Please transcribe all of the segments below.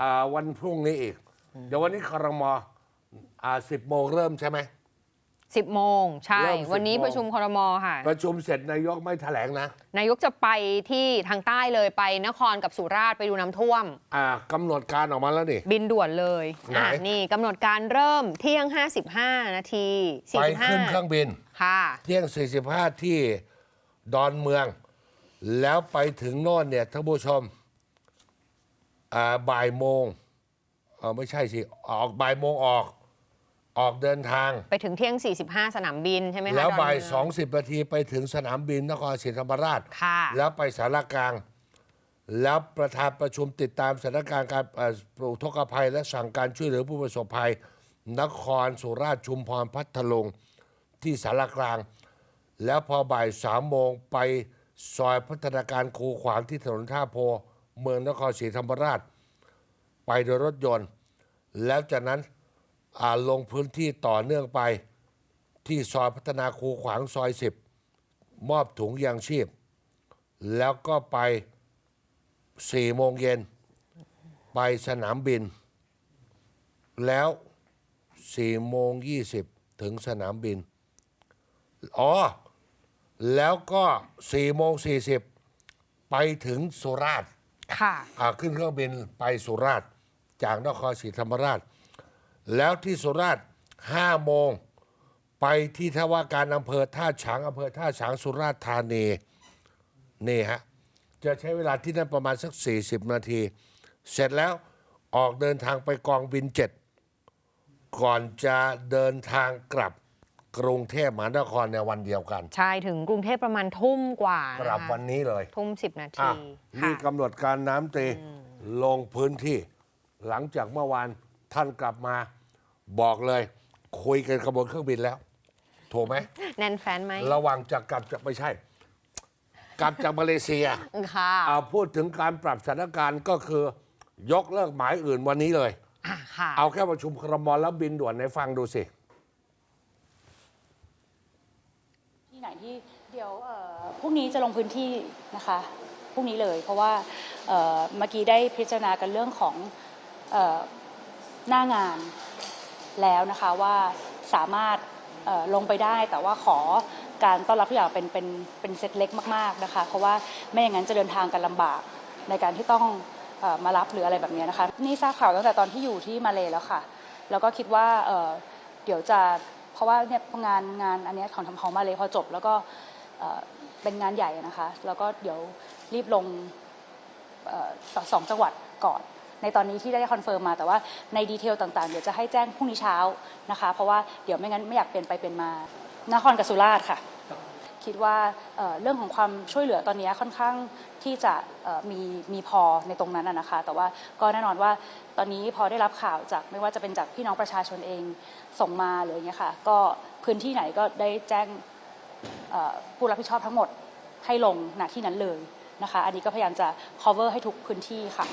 อ่าวันพรุ่งนี้อีก เดี๋ยววันนี้ครมอ่าสิบโมงเริ่มใช่ไหม10โมงใช่ เริ่ม10วันนี้โมงประชุมครมค่ะ ประชุมเสร็จนายกไม่แถลงนะนายกจะไปที่ทางใต้เลยไปนครกับสุราษฎร์ไปดูน้ำท่วม อ่ากำหนดการออกมาแล้วนี่ บินด่วนเลยไหน อะนี่กำหนดการเริ่มเที่ยง 55 นาทีไปขึ้นเครื่อง45บิน ค่ะ เที่ยง 45 ที่ดอนเมือง แล้วไปถึงโน่นเนี่ยท่านผู้ชมอ่า บ่ายโมงเออไม่ใช่สิ ออกบ่ายโมงออก ออกเดินทาง ไปถึงเที่ยง 45 สนามบินใช่ไหมคะแล้วดนบ่ายเมืสองสิบนาทีไปถึงสนามบินนครศรีธรรมราช ค่ะ แล้วไปสารกลาง แล้วประธานประชุมติดตามสถานการณ์การเอ่ออุทกภัย และสั่งการช่วยเหลือผู้ประสบภัย นครสุราษฎร์ชุมพรพัทลุงที่สารกลาง แล้วพอบ่ายสามโมงไปซอยพัฒนาการคูขวางที่ถนนท่าโพ เมืองนครศรีธรรมราช ไปโดยรถยนต์ แล้วจากนั้นลงพื้นที่ต่อเนื่องไปที่ซอยพัฒนาคูขวางซอยสิบมอบถุงยางชีพ แล้วก็ไปสี่โมงเย็น ไปสนามบิน แล้วสี่โมงยี่สิบถึงสนามบิน อ๋อ แล้วก็สี่โมงสี่สิบไปถึงสุราษฎร์ ค่ะ อ่าขึ้นเครื่องบินไปสุราษฎร์จากนครศรีธรรมราช แล้วที่สุราษฎร์ห้าโมงไปที่ทว่าการอำเภอท่าฉางอำเภอท่าฉางสุราษฎร์ธานีนี่ฮะจะใช้เวลาที่นั่นประมาณสัก 40 นาที เสร็จแล้วออกเดินทางไปกองบินเจ็ดก่อนจะเดินทางกลับ กรุงเทพมหานครในวันเดียวกัน ใช่ถึงกรุงเทพประมาณทุ่มกว่ากลับนะคะวันนี้เลยทุ่ม10นาอะทีนี่ค่ะกำหนดการน้ำตรีลงพื้นที่ หลังจากเมื่อวานท่านกลับมาบอกเลย คุยกันขบวนเครื่องบินแล้ว ถูกไหม แน่นแฟนไหมระหว่างจะกลับจะไม่ใช่ กลับจากมาเลเซีย ค่ะเอาพูดถึงการปรับสถานการณ์ก็คือยกเลิกหมายอื่นวันนี้เลย อะค่ะ เอาแค่ประชุมครมแล้วบินด่วนในฟังดูสิ ที่ไหนที่เดี๋ยวพรุ่งนี้จะลงพื้นที่นะคะพรุ่งนี้เลย เพราะว่าเมื่อกี้ได้พิจารณากันเรื่องของอหน้างานแล้วนะคะว่าสามารถลงไปได้แต่ว่าขอการต้อนรับทุกอย่างเป็นเป็นเป็นเซตเล็กมากๆนะคะเพราะว่าไม่อย่างนั้นจะเดินทางกันลำบากในการที่ต้องอมารับหรืออะไรแบบนี้นะคะ นี่ทราบข่าวตั้งแต่ตอนที่อยู่ที่มาเลยแล้วค่ะ แล้วก็คิดว่าเเดี๋ยวจะ ราะว่าเนี่ยงานงานอันเนี้ยของทำของมาเลยพอจบ แล้วก็เอ่อเป็นงานใหญ่นะคะ แล้วก็เดี๋ยวรีบลงเอ่อสสองจังหวัดก่อน ในตอนนี้ที่ได้คอนเฟิร์มมาแต่ว่าในดีเทลต่างๆ เดี๋ยวจะให้แจ้งพรุ่งนี้เช้านะคะ เพราะว่าเดี๋ยวไม่งั้นไม่อยากเปลี่ยนไปเปลี่ยนมานครกับสุราษฎร์ค่ะ คิดว่าเเรื่องของความช่วยเหลือตอนนี้ค่อนข้างที่จะมีมีพอในตรงนั้นนะคะ แต่ว่าก็แน่นอนว่าตอนนี้พอได้รับข่าวจากไม่ว่าจะเป็นจากพี่น้องประชาชนเองส่งมาหรืออย่างเงี้ยค่ะก็พื้นที่ไหนก็ได้แจ้งผู้รับผิดชอบทั้งหมดให้ลงณที่นั้นเลยนะคะ อันนี้ก็พยายามจะ cover ให้ทุกพื้นที่ค่ะ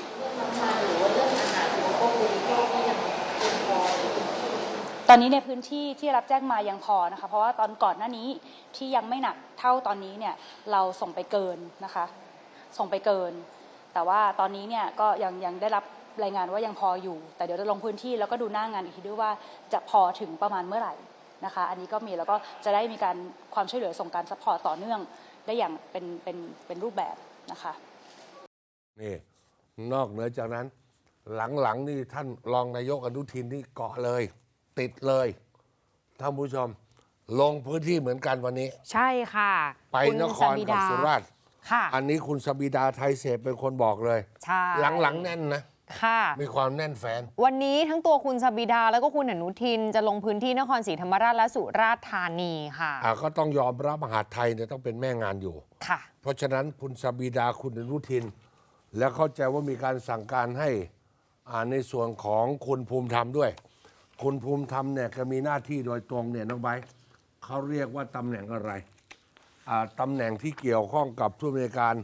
ตอนนี้ในพื้นที่ที่รับแจ้งมายังพอนะคะเพราะว่าตอนก่อนหน้านี้ที่ยังไม่หนักเท่าตอนนี้เนี่ยเราส่งไปเกินนะคะ ส่งไปเกิน แต่ว่าตอนนี้เนี่ยก็ยังยังได้รับรายงานว่ายังพออยู่ แต่เดี๋ยวจะลงพื้นที่แล้วก็ดูหน้างานอีกทีด้วยว่าจะพอถึงประมาณเมื่อไหร่นะคะ อันนี้ก็มีแล้วก็จะได้มีการความช่วยเหลือส่งการซัพพอร์ตต่อเนื่องได้อย่างเป็นเป็นเป็นรูปแบบนะคะ นี่นอกเหนือจากนั้น หลังๆนี่ท่านรองนายกอนุทินนี่เกาะเลย ติดเลยท่านผู้ชม ลงพื้นที่เหมือนกันวันนี้ ใช่ค่ะไปคุณนครสบิกับดาสุราษฎร์ค่ะ อันนี้คุณสบิดาไทยเสพเป็นคนบอกเลย ใช่ หลังๆแน่นนะ ค่ะ มีความแน่นแฟน วันนี้ทั้งตัวคุณสบิดาแล้วก็คุณอนุทินจะลงพื้นที่นครศรีธรรมราชและสุราษฎร์ธานีค่ะ อ่าก็ต้องยอมรับมหาดไทยเนี่ยต้องเป็นแม่งานอยู่ ค่ะ เพราะฉะนั้นคุณสบิดาคุณอนุทิน แล้วเข้าใจว่ามีการสั่งการให้อ่าในส่วนของคุณภูมิธรรมด้วย คุณภูมิธรรมเนี่ยก็มีหน้าที่โดยตรงเนี่ยน้องไบร์ทเขาเรียกว่าตำแหน่งอะไรอ่าตำแหน่งที่เกี่ยวข้องกับผู้อำนวยการ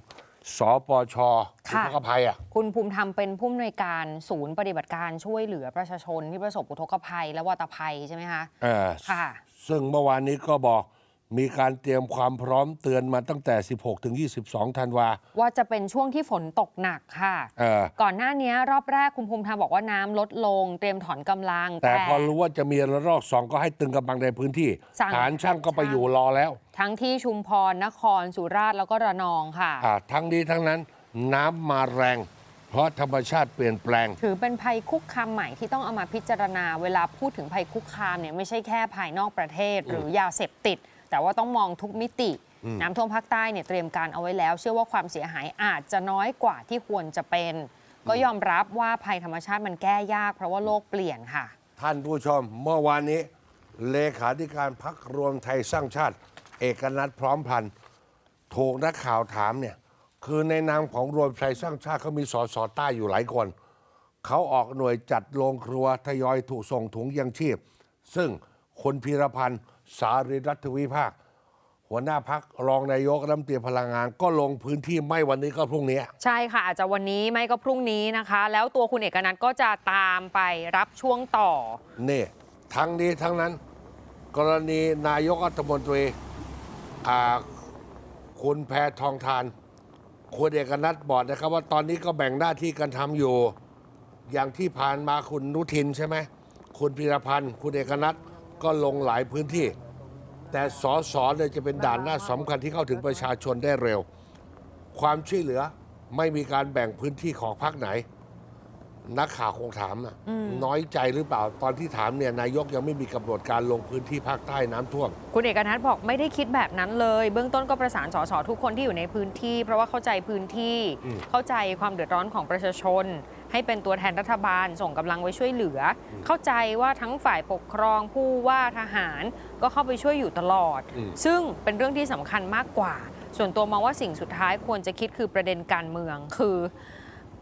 สปชอุค่ะทกภัยอะ คุณภูมิธรรมเป็นผู้อำนวยการศูนย์ปฏิบัติการช่วยเหลือประชาชนที่ประสบอุทกภัยและวัตภัยใช่ไหมคะ เออค่ะ ซึ่งเมื่อวานนี้ก็บอก มีการเตรียมความพร้อมเตือนมาตั้งแต่ 16 ถึง 22 ธันวา ว่าจะเป็นช่วงที่ฝนตกหนักค่ะ เออ ก่อนหน้านี้รอบแรกคุณภูมิธรรมบอกว่าน้ำลดลง เตรียมถอนกำลัง แต่พอรู้ว่าจะมีระลอกสองก็ให้ตึงกำลังในพื้นที่สั่ง ฐานช่างก็ไปอยู่รอแล้ว ทั้งที่ชุมพรนครสุราษฎร์แล้วก็ระนองค่ะ อ่าทั้งนี้ทั้งนั้นน้ำมาแรง เพราะธรรมชาติเปลี่ยนแปลง ถือเป็นภัยคุกคามใหม่ที่ต้องเอามาพิจารณา เวลาพูดถึงภัยคุกคามเนี่ยไม่ใช่แค่ภายนอกประเทศหรือยาเสพติด แต่ว่าต้องมองทุกมิติ น้ำท่วมภาคใต้เนี่ยเตรียมการเอาไว้แล้ว เชื่อว่าความเสียหายอาจจะน้อยกว่าที่ควรจะเป็น ก็ยอมรับว่าภัยธรรมชาติมันแก้ยาก เพราะว่าโลกเปลี่ยนค่ะ ท่านผู้ชมเมื่อวานนี้ เลขาธิการพักรวมไทยสร้างชาติ เอกนัทพร้อมพันธ์ถูกนักข่าวถามเนี่ยคือในนามของรวมไทยสร้างชาติเขามีสสใต้อยู่หลายคนเขาออกหน่วยจัดโรงครัวทยอยถูกส่งถุงยังชีพ ซึ่งคุณพีรพันธ์ สารีรัฐวิภาค หัวหน้าพักรองนายกรัฐมนตรีพลังงาน ก็ลงพื้นที่ไม่วันนี้ก็พรุ่งนี้ ใช่ค่ะ อาจจะวันนี้ไม่ก็พรุ่งนี้นะคะ แล้วตัวคุณเอกนัทก็จะตามไปรับช่วงต่อ นี่ ทั้งนี้ทั้งนั้น กรณีนายกรัฐมนตรีอ่าคุณแพทองทาน คุณเอกนัทบอกนะครับ ว่าตอนนี้ก็แบ่งหน้าที่กันทำอยู่ อย่างที่ผ่านมาคุณนุทินใช่ไหม คุณพิรพันธ์ คุณเอกนัท ก็ลงหลายพื้นที่ แต่สอสอเนี่ยจะเป็นด่านหน้าสำคัญที่เข้าถึงประชาชนได้เร็ว ความช่วยเหลือไม่มีการแบ่งพื้นที่ของพรรคไหน นักข่าวคงถามอะน้อยใจหรือเปล่าตอนที่ถามเนี่ยนายกยังไม่มีกำหนดการลงพื้นที่ภาคใต้น้ำท่วม คุณเอกนัทบอกไม่ได้คิดแบบนั้นเลย เบื้องต้นก็ประสานสสทุกคนที่อยู่ในพื้นที่ เพราะว่าเข้าใจพื้นที่อืมเข้าใจความเดือดร้อนของประชาชน ให้เป็นตัวแทนรัฐบาลส่งกำลังไว้ช่วยเหลืออเข้าใจว่าทั้งฝ่ายปกครองผู้ว่าทหารก็เข้าไปช่วยอยู่ตลอด ซึ่งเป็นเรื่องที่สำคัญมากกว่า ส่วนตัวมองว่าสิ่งสุดท้ายควรจะคิดคือประเด็นการเมืองคือ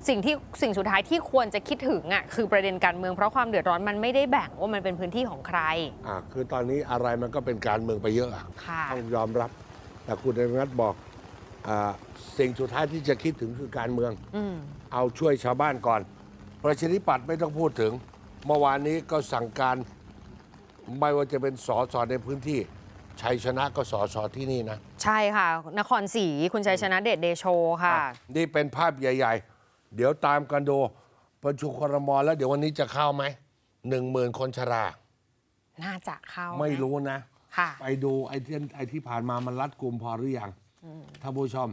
สิ่งที่สิ่งสุดท้ายที่ควรจะคิดถึงอะคือประเด็นการเมืองเพราะความเดือดร้อนมันไม่ได้แบ่งว่ามันเป็นพื้นที่ของใครอ่าคือตอนนี้อะไรมันก็เป็นการเมืองไปเยอะอะค่ะต้องยอมรับ แต่คุณเอกนัทบอกอาสิ่งสุดท้ายที่จะคิดถึงคือการเมืองอืมเอาช่วยชาวบ้านก่อนประชาธิปัตย์ไม่ต้องพูดถึง เมื่อวานนี้ก็สั่งการไม่ว่าจะเป็นสอสอในพื้นที่ชัยชนะก็สอสอที่นี่นะ ใช่ค่ะ นครศรีคุณชัยชนะเดชเดโชค่ะอะนี่เป็นภาพใหญ่ ๆ เดี๋ยวตามกันดูประชุมครมแล้วเดี๋ยววันนี้จะเข้าไหมหนึ่งหมื่นคนชรา น่าจะเข้าไม่นะรู้นะ ค่ะ ไปดูไอ้ที่ไอ้ที่ผ่านมามันรัดกลุ่มพอหรือยังท่านผู้ชม